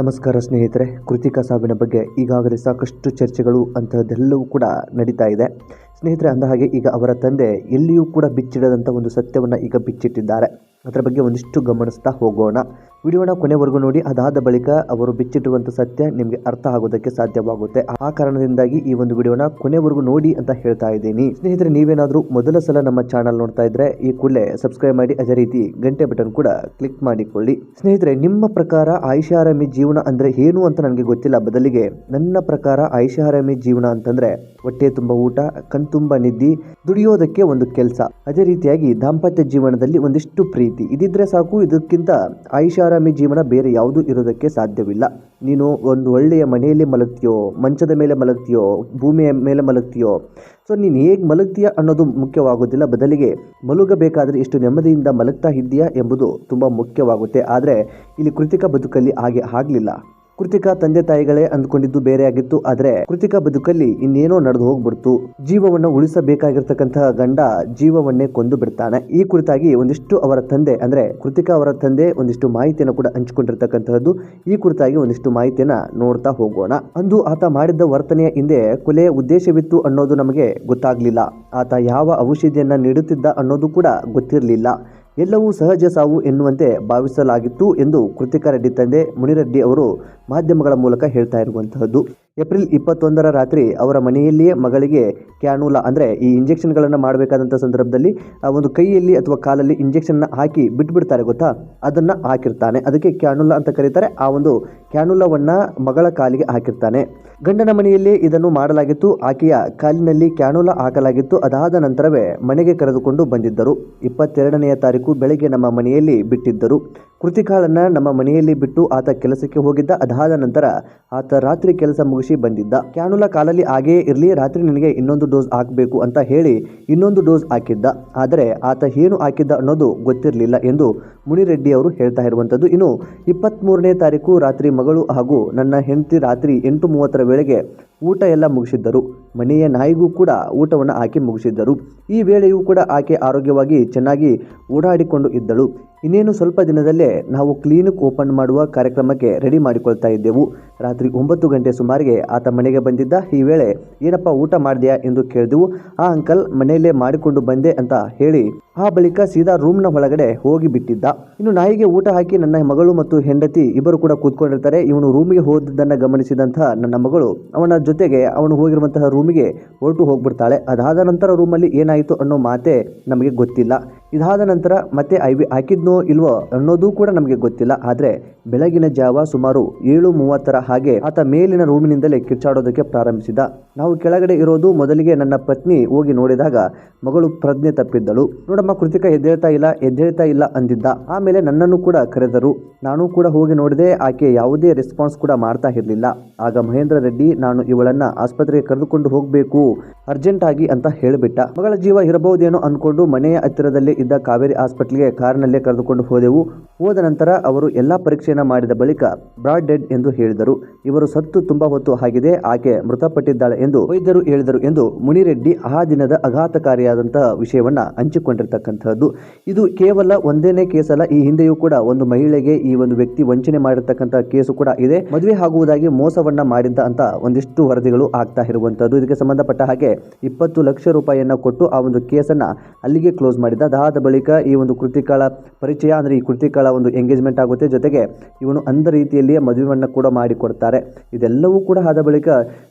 ನಮಸ್ಕಾರ ಸ್ನೇಹಿತರೆ, ಕೃತಿಕಾ ಸಾವಿನ ಬಗ್ಗೆ ಈಗಾಗಲೇ ಸಾಕಷ್ಟು ಚರ್ಚೆಗಳು ಅಂತಹದ್ದೆಲ್ಲವೂ ಕೂಡ ನಡೀತಾ ಇದೆ. ಸ್ನೇಹಿತರೆ ಅಂದ ಹಾಗೆ ಈಗ ಅವರ ತಂದೆ ಎಲ್ಲಿಯೂ ಕೂಡ ಬಿಚ್ಚಿಡದಂಥ ಒಂದು ಸತ್ಯವನ್ನು ಈಗ ಬಿಚ್ಚಿಟ್ಟಿದ್ದಾರೆ. ಅದರ ಬಗ್ಗೆ ಒಂದಿಷ್ಟು ಗಮನಿಸ್ತಾ ಹೋಗೋಣ. ವಿಡಿಯೋನ ಕೊನೆವರೆಗೂ ನೋಡಿ, ಅದಾದ ಬಳಿಕ ಅವರು ಬಿಚ್ಚಿಟ್ಟಿರುವಂಥ ಸತ್ಯ ನಿಮಗೆ ಅರ್ಥ ಆಗೋದಕ್ಕೆ ಸಾಧ್ಯವಾಗುತ್ತೆ. ಆ ಕಾರಣದಿಂದಾಗಿ ಈ ಒಂದು ವಿಡಿಯೋನ ಕೊನೆವರೆಗೂ ನೋಡಿ ಅಂತ ಹೇಳ್ತಾ ಇದ್ದೀನಿ. ಸ್ನೇಹಿತರೆ, ನೀವೇನಾದರೂ ಮೊದಲ ಸಲ ನಮ್ಮ ಚಾನಲ್ ನೋಡ್ತಾ ಇದ್ರೆ, ಈ ಕೂಡಲೇ ಸಬ್ಸ್ಕ್ರೈಬ್ ಮಾಡಿ, ಅದೇ ರೀತಿ ಗಂಟೆ ಬಟನ್ ಕೂಡ ಕ್ಲಿಕ್ ಮಾಡಿಕೊಳ್ಳಿ. ಸ್ನೇಹಿತರೆ, ನಿಮ್ಮ ಪ್ರಕಾರ ಐಷಾರಾಮಿ ಜೀವನ ಅಂದರೆ ಏನು ಅಂತ ನನಗೆ ಗೊತ್ತಿಲ್ಲ. ಬದಲಿಗೆ ನನ್ನ ಪ್ರಕಾರ ಐಷಾರಾಮಿ ಜೀವನ ಅಂತಂದ್ರೆ ಹೊಟ್ಟೆ ತುಂಬ ಊಟ ಕಣ್ತುಂಬ ನಿದ್ದಿ, ದುಡಿಯೋದಕ್ಕೆ ಒಂದು ಕೆಲಸ. ಅದೇ ರೀತಿಯಾಗಿ ದಾಂಪತ್ಯ ಜೀವನದಲ್ಲಿ ಒಂದಿಷ್ಟು ಪ್ರೀತಿ. ಇದಿದ್ರೆ ಸಾಕು, ಇದಕ್ಕಿಂತ ಐಷಾರಾಮಿ ಜೀವನ ಬೇರೆ ಯಾವುದೂ ಇರೋದಕ್ಕೆ ಸಾಧ್ಯವಿಲ್ಲ. ನೀನು ಒಂದು ಒಳ್ಳೆಯ ಮನೆಯಲ್ಲಿ ಮಲಗ್ತೀಯೋ, ಮಂಚದ ಮೇಲೆ ಮಲಗ್ತೀಯೋ, ಭೂಮಿಯ ಮೇಲೆ ಮಲಗ್ತೀಯೋ, ಸೊ ನೀನು ಹೇಗೆ ಮಲಗ್ತೀಯ ಅನ್ನೋದು ಮುಖ್ಯವಾಗೋದಿಲ್ಲ ಬದಲಿಗೆ ಮಲಗಬೇಕಾದ್ರೆ ಇಷ್ಟು ನೆಮ್ಮದಿಯಿಂದ ಮಲಗ್ತಾ ಇದ್ದೀಯಾ ಎಂಬುದು ತುಂಬ ಮುಖ್ಯವಾಗುತ್ತೆ. ಆದರೆ ಇಲ್ಲಿ ಕೃತಿಕ ಬದುಕಲ್ಲಿ ಹಾಗೆ ಆಗಲಿಲ್ಲ. ಕೃತಿಕಾ ತಂದೆ ತಾಯಿಗಳೇ ಅಂದ್ಕೊಂಡಿದ್ದು ಬೇರೆ ಆಗಿತ್ತು, ಆದರೆ ಕೃತಿಕಾ ಬದುಕಲ್ಲಿ ಇನ್ನೇನೋ ನಡೆದು ಹೋಗ್ಬಿಡ್ತು. ಜೀವವನ್ನ ಉಳಿಸಬೇಕಾಗಿರ್ತಕ್ಕಂತಹ ಗಂಡ ಜೀವವನ್ನೇ ಕೊಂದು ಬಿಡ್ತಾನೆ. ಈ ಕುರಿತಾಗಿ ಒಂದಿಷ್ಟು ಅವರ ತಂದೆ, ಅಂದ್ರೆ ಕೃತಿಕಾ ಅವರ ತಂದೆ ಒಂದಿಷ್ಟು ಮಾಹಿತಿಯನ್ನು ಕೂಡ ಹಂಚಿಕೊಂಡಿರ್ತಕ್ಕಂತಹದ್ದು, ಈ ಕುರಿತಾಗಿ ಒಂದಿಷ್ಟು ಮಾಹಿತಿಯನ್ನ ನೋಡ್ತಾ ಹೋಗೋಣ. ಅಂದು ಆತ ಮಾಡಿದ್ದ ವರ್ತನೆಯ ಹಿಂದೆ ಕೊಲೆಯ ಉದ್ದೇಶವಿತ್ತು ಅನ್ನೋದು ನಮಗೆ ಗೊತ್ತಾಗ್ಲಿಲ್ಲ. ಆತ ಯಾವ ಔಷಧಿಯನ್ನ ನೀಡುತ್ತಿದ್ದ ಅನ್ನೋದು ಕೂಡ ಗೊತ್ತಿರಲಿಲ್ಲ. ಎಲ್ಲವೂ ಸಹಜ ಸಾವು ಎನ್ನುವಂತೆ ಭಾವಿಸಲಾಗಿತ್ತು ಎಂದು ಕೃತಿಕಾ ರೆಡ್ಡಿ ತಂದೆ ಮುನಿರೆಡ್ಡಿ ಅವರು ಮಾಧ್ಯಮಗಳ ಮೂಲಕ ಹೇಳ್ತಾ ಇರುವಂತಹದ್ದು. ಏಪ್ರಿಲ್ ಇಪ್ಪತ್ತೊಂದರ ರಾತ್ರಿ ಅವರ ಮನೆಯಲ್ಲಿಯೇ ಮಗಳಿಗೆ ಕ್ಯಾನುಲಾ, ಅಂದರೆ ಈ ಇಂಜೆಕ್ಷನ್ಗಳನ್ನು ಮಾಡಬೇಕಾದಂಥ ಸಂದರ್ಭದಲ್ಲಿ, ಆ ಒಂದು ಕೈಯಲ್ಲಿ ಅಥವಾ ಕಾಲಲ್ಲಿ ಇಂಜೆಕ್ಷನ್ನ ಹಾಕಿ ಬಿಟ್ಬಿಡ್ತಾರೆ ಗೊತ್ತಾ? ಅದನ್ನು ಹಾಕಿರ್ತಾನೆ. ಅದಕ್ಕೆ ಕ್ಯಾನುಲಾ ಅಂತ ಕರೀತಾರೆ. ಆ ಒಂದು ಕ್ಯಾನುಲಾವನ್ನು ಮಗಳ ಕಾಲಿಗೆ ಹಾಕಿರ್ತಾನೆ. ಗಂಡನ ಮನೆಯಲ್ಲಿ ಇದನ್ನು ಮಾಡಲಾಗಿತ್ತು. ಆಕೆಯ ಕಾಲಿನಲ್ಲಿ ಕ್ಯಾನುಲಾ ಹಾಕಲಾಗಿತ್ತು. ಅದಾದ ನಂತರವೇ ಮನೆಗೆ ಕರೆದುಕೊಂಡು ಬಂದಿದ್ದರು. ಇಪ್ಪತ್ತೆರಡನೆಯ ತಾರೀಕು ಬೆಳಗ್ಗೆ ನಮ್ಮ ಮನೆಯಲ್ಲಿ ಬಿಟ್ಟಿದ್ದರು. ಕೃತಿಕಾಳನ್ನ ನಮ್ಮ ಮನೆಯಲ್ಲಿ ಬಿಟ್ಟು ಆತ ಕೆಲಸಕ್ಕೆ ಹೋಗಿದ್ದ. ಅದಾದ ನಂತರ ಆತ ರಾತ್ರಿ ಕೆಲಸ ಮುಗಿಸಿ ಬಂದಿದ್ದ. ಕ್ಯಾನುಲ ಕಾಲಲ್ಲಿ ಹಾಗೆಯೇ ಇರಲಿ, ರಾತ್ರಿ ನನಗೆ ಇನ್ನೊಂದು ಡೋಸ್ ಹಾಕಬೇಕು ಅಂತ ಹೇಳಿ ಇನ್ನೊಂದು ಡೋಸ್ ಹಾಕಿದ್ದ. ಆದರೆ ಆತ ಏನು ಹಾಕಿದ್ದ ಅನ್ನೋದು ಗೊತ್ತಿರಲಿಲ್ಲ ಎಂದು ಮುನಿರೆಡ್ಡಿ ಅವರು ಹೇಳ್ತಾ ಇರುವಂಥದ್ದು. ಇನ್ನು ಇಪ್ಪತ್ತ್ಮೂರನೇ ತಾರೀಕು ರಾತ್ರಿ ಮಗಳು ಹಾಗೂ ನನ್ನ ಹೆಂಡತಿ ರಾತ್ರಿ ಎಂಟು ಮೂವತ್ತರ ವೇಳೆಗೆ ಊಟ ಎಲ್ಲ ಮುಗಿಸಿದ್ದರು. ಮನೆಯ ನಾಯಿಗೂ ಕೂಡ ಊಟವನ್ನು ಆಕೆ ಮುಗಿಸಿದ್ದರು. ಈ ವೇಳೆಯೂ ಕೂಡ ಆಕೆ ಆರೋಗ್ಯವಾಗಿ ಚೆನ್ನಾಗಿ ಓಡಾಡಿಕೊಂಡು ಇದ್ದಳು. ಇನ್ನೇನು ಸ್ವಲ್ಪ ದಿನದಲ್ಲೇ ನಾವು ಕ್ಲಿನಿಕ್ ಓಪನ್ ಮಾಡುವ ಕಾರ್ಯಕ್ರಮಕ್ಕೆ ರೆಡಿ ಮಾಡಿಕೊಳ್ತಾ ಇದ್ದೆವು. ರಾತ್ರಿ ಒಂಬತ್ತು ಗಂಟೆ ಸುಮಾರಿಗೆ ಆತ ಮನೆಗೆ ಬಂದಿದ್ದ, ಈ ವೇಳೆ ಏನಪ್ಪ ಊಟ ಮಾಡಿದೆಯಾ? ಎಂದು ಕೇಳಿದೆವು. ಆ ಅಂಕಲ್ ಮನೆಯಲ್ಲೇ ಮಾಡಿಕೊಂಡು ಬಂದೆ ಅಂತ ಹೇಳಿ ಆ ಬಳಿಕ ಸೀದಾ ರೂಮ್ನ ಒಳಗಡೆ ಹೋಗಿ ಬಿಟ್ಟಿದ್ದ. ಇನ್ನು ನಾಯಿಗೆ ಊಟ ಹಾಕಿ ನನ್ನ ಮಗಳು ಮತ್ತು ಹೆಂಡತಿ ಇಬ್ಬರು ಕೂಡ ಕೂತ್ಕೊಂಡಿರ್ತಾರೆ. ಇವನು ರೂಮಿಗೆ ಹೋದದ್ದನ್ನು ಗಮನಿಸಿದಂತಹ ನನ್ನ ಮಗಳು, ಅವನ ಜೊತೆಗೆ ಅವನು ಹೋಗಿರುವಂತಹ ರೂಮಿಗೆ ಹೊರಟು ಹೋಗ್ಬಿಡ್ತಾಳೆ. ಅದಾದ ನಂತರ ರೂಮಲ್ಲಿ ಏನಾಯಿತು ಅನ್ನೋ ಮಾತೆ ನಮಗೆ ಗೊತ್ತಿಲ್ಲ. ಇದಾದ ನಂತರ ಮತ್ತೆ ಐ ವಿ ಹಾಕಿದ್ನೋ ಇಲ್ವೋ ಅನ್ನೋದು ಕೂಡ ನಮಗೆ ಗೊತ್ತಿಲ್ಲ. ಆದರೆ ಬೆಳಗಿನ ಜಾವ ಸುಮಾರು ಏಳು ಮೂವತ್ತರ ಹಾಗೆ ಆತ ಮೇಲಿನ ರೂಮಿನಿಂದಲೇ ಕಿರ್ಚಾಡೋದಕ್ಕೆ ಪ್ರಾರಂಭಿಸಿದ. ನಾವು ಕೆಳಗಡೆ ಇರೋದು ಮೊದಲಿಗೆ ನನ್ನ ಪತ್ನಿ ಹೋಗಿ ನೋಡಿದಾಗ ಮಗಳು ಪ್ರಜ್ಞೆ ತಪ್ಪಿದ್ದಳು. ನೋಡಮ್ಮ, ಕೃತಿಕ ಎದ್ದೇಳ್ತಾ ಇಲ್ಲ ಎದ್ದೇಳ್ತಾ ಇಲ್ಲ ಅಂದಿದ್ದ. ಆಮೇಲೆ ನನ್ನನ್ನು ಕೂಡ ಕರೆದರು. ನಾನು ಕೂಡ ಹೋಗಿ ನೋಡಿದೆ, ಆಕೆ ಯಾವುದೇ ರೆಸ್ಪಾನ್ಸ್ ಕೂಡ ಮಾಡ್ತಾ ಇರಲಿಲ್ಲ. ಆಗ ಮಹೇಂದ್ರ ರೆಡ್ಡಿ, ನಾನು ಇವಳನ್ನ ಆಸ್ಪತ್ರೆಗೆ ಕರೆದುಕೊಂಡು ಹೋಗಬೇಕು ಅರ್ಜೆಂಟ್ ಆಗಿ ಅಂತ ಹೇಳಿಬಿಟ್ಟ. ಮಗಳ ಜೀವ ಇರಬಹುದೇನೋ ಅಂದ್ಕೊಂಡು ಮನೆಯ ಹತ್ತಿರದಲ್ಲೇ ಇದ್ದ ಕಾವೇರಿ ಆಸ್ಪತ್ರೆಗೆ ಕಾರ್ನಲ್ಲೇ ಕರೆದುಕೊಂಡು ಹೋದೆವು. ಹೋದ ನಂತರ ಅವರು ಎಲ್ಲ ಪರೀಕ್ಷೆಯನ್ನು ಮಾಡಿದ ಬಳಿಕ ಬ್ರಾಡ್ ಡೆಡ್ ಎಂದು ಹೇಳಿದರು. ಇವರು ಸತ್ತು ತುಂಬಾ ಹೊತ್ತು ಆಗಿದೆ, ಆಕೆ ಮೃತಪಟ್ಟಿದ್ದಾಳೆ ಎಂದು ವೈದ್ಯರು ಹೇಳಿದರು ಎಂದು ಮುನಿರೆಡ್ಡಿ ಆ ದಿನದ ಆಘಾತಕಾರಿಯಾದಂತಹ ವಿಷಯವನ್ನ ಹಂಚಿಕೊಂಡಿರ್ತಕ್ಕಂಥದ್ದು. ಇದು ಕೇವಲ ಒಂದೇನೇ ಕೇಸಲ್ಲ, ಈ ಹಿಂದೆಯೂ ಕೂಡ ಒಂದು ಮಹಿಳೆಗೆ ಈ ಒಂದು ವ್ಯಕ್ತಿ ವಂಚನೆ ಮಾಡಿರ್ತಕ್ಕಂಥ ಕೇಸು ಕೂಡ ಇದೆ. ಮದುವೆ ಆಗುವುದಾಗಿ ಮೋಸವನ್ನ ಮಾಡಿದ್ದ ಅಂತ ಒಂದಿಷ್ಟು ವರದಿಗಳು ಆಗ್ತಾ ಇರುವಂತದ್ದು ಇದಕ್ಕೆ ಸಂಬಂಧಪಟ್ಟ ಹಾಗೆ ಇಪ್ಪತ್ತು ಲಕ್ಷ ರೂಪಾಯಿಯನ್ನ ಕೊಟ್ಟು ಆ ಒಂದು ಕೇಸನ್ನ ಅಲ್ಲಿಗೆ ಕ್ಲೋಸ್ ಮಾಡಿದ ಅದಾದ ಬಳಿಕ ಈ ಒಂದು ಕೃತಿಕಾಳ ಪರಿಚಯ, ಅಂದರೆ ಈ ಕೃತಿಕಾಳ ಒಂದು ಎಂಗೇಜ್ಮೆಂಟ್ ಆಗುತ್ತೆ. ಜೊತೆಗೆ ಇವನು ಅಂದ ರೀತಿಯಲ್ಲಿಯೇ ಮದುವೆಯನ್ನು ಕೂಡ ಮಾಡಿಕೊಡ್ತಾರೆ. ಇದೆಲ್ಲವೂ ಕೂಡ ಆದ ಬಳಿಕ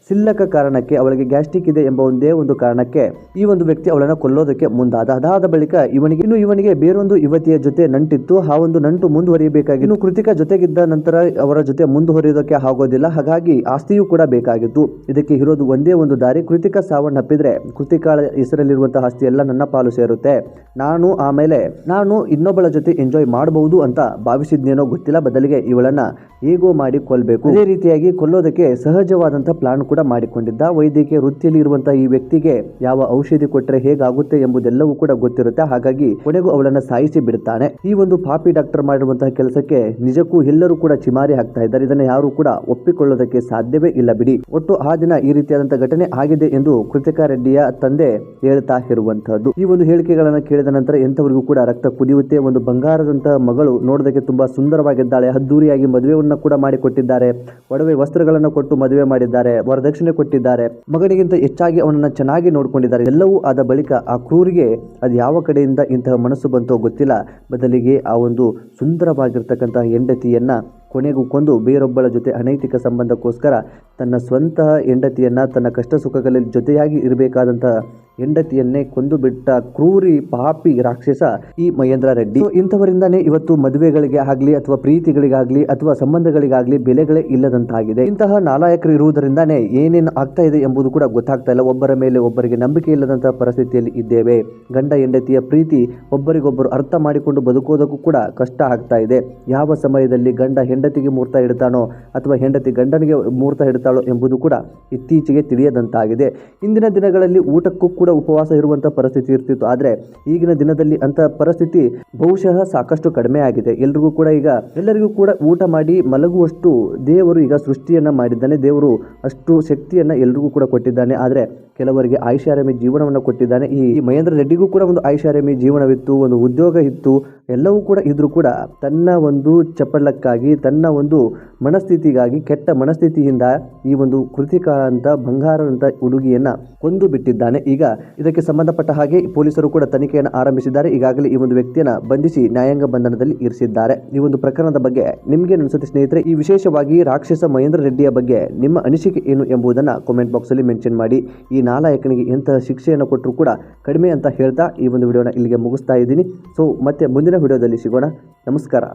ಸಿಲ್ಲಕ ಕಾರಣಕ್ಕೆ ಅವಳಿಗೆ ಗ್ಯಾಸ್ಟ್ರಿಕ್ ಇದೆ ಎಂಬ ಒಂದೇ ಒಂದು ಕಾರಣಕ್ಕೆ ಈ ಒಂದು ವ್ಯಕ್ತಿ ಅವಳನ್ನು ಕೊಲ್ಲೋದಕ್ಕೆ ಮುಂದಾದ. ಅದಾದ ಬಳಿಕ ಇವನಿಗೆ, ಇನ್ನು ಇವನಿಗೆ ಬೇರೊಂದು ಯುವತಿಯ ಜೊತೆ ನಂಟಿತ್ತು. ಆ ಒಂದು ನಂಟು ಮುಂದುವರಿಯಬೇಕಾಗಿ ಇನ್ನು ಕೃತಿಕಾ ಜೊತೆಗಿದ್ದ ನಂತರ ಅವರ ಜೊತೆ ಮುಂದುವರಿಯೋದಕ್ಕೆ ಆಗೋದಿಲ್ಲ. ಹಾಗಾಗಿ ಆಸ್ತಿಯೂ ಕೂಡ ಬೇಕಾಗಿತ್ತು. ಇದಕ್ಕೆ ಇರೋದು ಒಂದೇ ಒಂದು ದಾರಿ. ಕೃತಿಕಾ ಸಾವನ್ನಪ್ಪಿದ್ರೆ ಕೃತಿಕಾಳ ಹೆಸರಲ್ಲಿರುವಂತಹ ಆಸ್ತಿ ಎಲ್ಲ ನನ್ನ ಪಾಲು ಸೇರುತ್ತೆ. ನಾನು ಆಮೇಲೆ ನಾನು ಇನ್ನೊಬ್ಬಳ ಜೊತೆ ಎಂಜಾಯ್ ಮಾಡಬಹುದು ಅಂತ ಭಾವಿಸಿದ್ನೇನೋ ಗೊತ್ತಿಲ್ಲ. ಬದಲಿಗೆ ಇವಳನ್ನ ಹೇಗೋ ಮಾಡಿ ಕೊಲ್ಬೇಕು. ಅದೇ ರೀತಿಯಾಗಿ ಕೊಲ್ಲೋದಕ್ಕೆ ಸಹಜವಾದಂತಹ ಪ್ಲಾನ್ ಕೂಡ ಮಾಡಿಕೊಂಡಿದ್ದ. ವೈದ್ಯಕೀಯ ವೃತ್ತಿಯಲ್ಲಿ ಇರುವಂತಹ ಈ ವ್ಯಕ್ತಿಗೆ ಯಾವ ಔಷಧಿ ಕೊಟ್ಟರೆ ಹೇಗಾಗುತ್ತೆ ಎಂಬುದೆಲ್ಲವೂ ಕೂಡ ಗೊತ್ತಿರುತ್ತೆ. ಹಾಗಾಗಿ ಕೊನೆಗೂ ಅವಳನ್ನ ಸಾಯಿಸಿ ಬಿಡುತ್ತಾನೆ ಈ ಒಂದು ಪಾಪಿ ಡಾಕ್ಟರ್ ಮಾಡಿರುವಂತಹ ಕೆಲಸಕ್ಕೆ ನಿಜಕ್ಕೂ ಎಲ್ಲರೂ ಕೂಡ ಚಿಮಾರಿ ಹಾಕ್ತಾ ಇದ್ದಾರೆ. ಇದನ್ನ ಯಾರು ಕೂಡ ಒಪ್ಪಿಕೊಳ್ಳೋದಕ್ಕೆ ಸಾಧ್ಯವೇ ಇಲ್ಲ ಬಿಡಿ. ಒಟ್ಟು ಆ ದಿನ ಈ ರೀತಿಯಾದಂತಹ ಘಟನೆ ಆಗಿದೆ ಎಂದು ಕೃತಿಕಾ ರೆಡ್ಡಿಯ ತಂದೆ ಹೇಳ್ತಾ ಇರುವಂತಹದ್ದು ಈ ಒಂದು ಹೇಳಿಕೆಗಳನ್ನು ಕೇಳಿದ ನಂತರ ಎಂಥವರಿಗೂ ಕೂಡ ರಕ್ತ ಕುದಿಯುತ್ತೆ. ಒಂದು ಬಂಗಾರದಂತಹ ಮಗಳು ನೋಡೋದಕ್ಕೆ ತುಂಬಾ ಸುಂದರವಾಗಿದ್ದಾಳೆ. ಅದ್ದೂರಿಯಾಗಿ ಮದುವೆಯನ್ನು ಕೂಡ ಮಾಡಿಕೊಟ್ಟಿದ್ದಾರೆ. ಒಡವೆ ವಸ್ತ್ರಗಳನ್ನು ಕೊಟ್ಟು ಮದುವೆ ಮಾಡಿದ್ದಾರೆ. ವರದಕ್ಷಿಣೆ ಕೊಟ್ಟಿದ್ದಾರೆ. ಮಗನಿಗಿಂತ ಹೆಚ್ಚಾಗಿ ಅವನನ್ನು ಚೆನ್ನಾಗಿ ನೋಡಿಕೊಂಡಿದ್ದಾರೆ. ಎಲ್ಲವೂ ಆದ ಬಳಿಕ ಆ ಕ್ರೂರಿಗೆ ಅದು ಯಾವ ಕಡೆಯಿಂದ ಇಂತಹ ಮನಸ್ಸು ಬಂತೋ ಗೊತ್ತಿಲ್ಲ. ಬದಲಿಗೆ ಆ ಒಂದು ಸುಂದರವಾಗಿರ್ತಕ್ಕಂತಹ ಹೆಂಡತಿಯನ್ನ ಕೊನೆಗೂ ಕೊಂದು ಬೇರೊಬ್ಬಳ ಜೊತೆ ಅನೈತಿಕ ಸಂಬಂಧಕ್ಕೋಸ್ಕರ ತನ್ನ ಸ್ವಂತ ಹೆಂಡತಿಯನ್ನ ತನ್ನ ಕಷ್ಟ ಸುಖಗಳಲ್ಲಿ ಜೊತೆಯಾಗಿ ಇರಬೇಕಾದಂತಹ ಹೆಂಡತಿಯನ್ನೇ ಕೊಂದು ಬಿಟ್ಟ ಕ್ರೂರಿ ಪಾಪಿ ರಾಕ್ಷಸ ಈ ಮಹೇಂದ್ರ ರೆಡ್ಡಿ. ಇಂಥವರಿಂದನೇ ಇವತ್ತು ಮದುವೆಗಳಿಗೆ ಆಗಲಿ ಅಥವಾ ಪ್ರೀತಿಗಳಿಗಾಗಲಿ ಅಥವಾ ಸಂಬಂಧಗಳಿಗಾಗಲಿ ಬೆಲೆಗಳೇ ಇಲ್ಲದಂತಾಗಿದೆ. ಇಂತಹ ನಾಲಾಯಕರು ಇರುವುದರಿಂದಾನೇ ಏನೇನು ಆಗ್ತಾ ಇದೆ ಎಂಬುದು ಕೂಡ ಗೊತ್ತಾಗ್ತಾ ಇಲ್ಲ. ಒಬ್ಬರ ಮೇಲೆ ಒಬ್ಬರಿಗೆ ನಂಬಿಕೆ ಇಲ್ಲದಂತಹ ಪರಿಸ್ಥಿತಿಯಲ್ಲಿ ಇದ್ದೇವೆ. ಗಂಡ ಹೆಂಡತಿಯ ಪ್ರೀತಿ ಒಬ್ಬರಿಗೊಬ್ಬರು ಅರ್ಥ ಮಾಡಿಕೊಂಡು ಬದುಕೋದಕ್ಕೂ ಕೂಡ ಕಷ್ಟ ಆಗ್ತಾ ಇದೆ. ಯಾವ ಸಮಯದಲ್ಲಿ ಗಂಡ ಹೆಂಡತಿಗೆ ಮುಹೂರ್ತ ಇಡ್ತಾನೋ ಅಥವಾ ಹೆಂಡತಿ ಗಂಡನಿಗೆ ಮುಹೂರ್ತ ಇಡ್ತಾಳೋ ಎಂಬುದು ಕೂಡ ಇತ್ತೀಚೆಗೆ ತಿಳಿಯದಂತಾಗಿದೆ. ಇಂದಿನ ದಿನಗಳಲ್ಲಿ ಊಟಕ್ಕೂ ಕೂಡ ಉಪವಾಸ ಇರುವಂತಹ ಪರಿಸ್ಥಿತಿ ಇರ್ತಿತ್ತು. ಆದರೆ ಈಗಿನ ದಿನದಲ್ಲಿ ಅಂತ ಪರಿಸ್ಥಿತಿ ಬಹುಶಃ ಸಾಕಷ್ಟು ಕಡಿಮೆ ಆಗಿದೆ. ಎಲ್ರಿಗೂ ಕೂಡ ಈಗ ಎಲ್ಲರಿಗೂ ಕೂಡ ಊಟ ಮಾಡಿ ಮಲಗುವಷ್ಟು ದೇವರು ಈಗ ಸೃಷ್ಟಿಯನ್ನ ಮಾಡಿದ್ದಾನೆ. ದೇವರು ಅಷ್ಟು ಶಕ್ತಿಯನ್ನ ಎಲ್ರಿಗೂ ಕೂಡ ಕೊಟ್ಟಿದ್ದಾನೆ. ಆದರೆ ಕೆಲವರಿಗೆ ಐಷಾರಾಮಿ ಜೀವನವನ್ನು ಕೊಟ್ಟಿದ್ದಾನೆ. ಈ ಮಹೇಂದ್ರ ರೆಡ್ಡಿಗೂ ಕೂಡ ಒಂದು ಐಷಾರಾಮಿ ಜೀವನವಿತ್ತು, ಒಂದು ಉದ್ಯೋಗ ಇತ್ತು. ಎಲ್ಲವೂ ಕೂಡ ಇದ್ರೂ ಕೂಡ ತನ್ನ ಒಂದು ಚಪ್ಪಳಕ್ಕಾಗಿ ತನ್ನ ಒಂದು ಮನಸ್ಥಿತಿಗಾಗಿ, ಕೆಟ್ಟ ಮನಸ್ಥಿತಿಯಿಂದ ಈ ಒಂದು ಕೃತಿಕಾ ಅಂತ ಬಂಗಾರದಂತ ಹುಡುಗಿಯನ್ನ ಕೊಂದು ಬಿಟ್ಟಿದ್ದಾನೆ. ಈಗ ಇದಕ್ಕೆ ಸಂಬಂಧಪಟ್ಟ ಹಾಗೆ ಪೊಲೀಸರು ಕೂಡ ತನಿಖೆಯನ್ನು ಆರಂಭಿಸಿದ್ದಾರೆ. ಈಗಾಗಲೇ ಈ ಒಂದು ವ್ಯಕ್ತಿಯನ್ನ ಬಂಧಿಸಿ ನ್ಯಾಯಾಂಗ ಬಂಧನದಲ್ಲಿ ಇರಿಸಿದ್ದಾರೆ. ಈ ಒಂದು ಪ್ರಕರಣದ ಬಗ್ಗೆ ನಿಮಗೆ ಅನಿಸುತ್ತೆ ಸ್ನೇಹಿತರೆ, ಈ ವಿಶೇಷವಾಗಿ ರಾಕ್ಷಸ ಮಹೇಂದ್ರ ರೆಡ್ಡಿಯ ಬಗ್ಗೆ ನಿಮ್ಮ ಅನಿಸಿಕೆ ಏನು ಎಂಬುದನ್ನು ಕಾಮೆಂಟ್ ಬಾಕ್ಸಲ್ಲಿ ಮೆನ್ಷನ್ ಮಾಡಿ. ಈ ನಾಲಾಯಕನಿಗೆ ಎಂತಹ ಶಿಕ್ಷೆಯನ್ನು ಕೊಟ್ಟರು ಕೂಡ ಕಡಿಮೆ ಅಂತ ಹೇಳ್ತಾ ಈ ಒಂದು ವಿಡಿಯೋನ ಇಲ್ಲಿಗೆ ಮುಗಿಸ್ತಾ ಇದ್ದೀನಿ. ಸೊ ಮತ್ತೆ ಮುಂದಿನ ವಿಡಿಯೋದಲ್ಲಿ ಸಿಗೋಣ. ನಮಸ್ಕಾರ.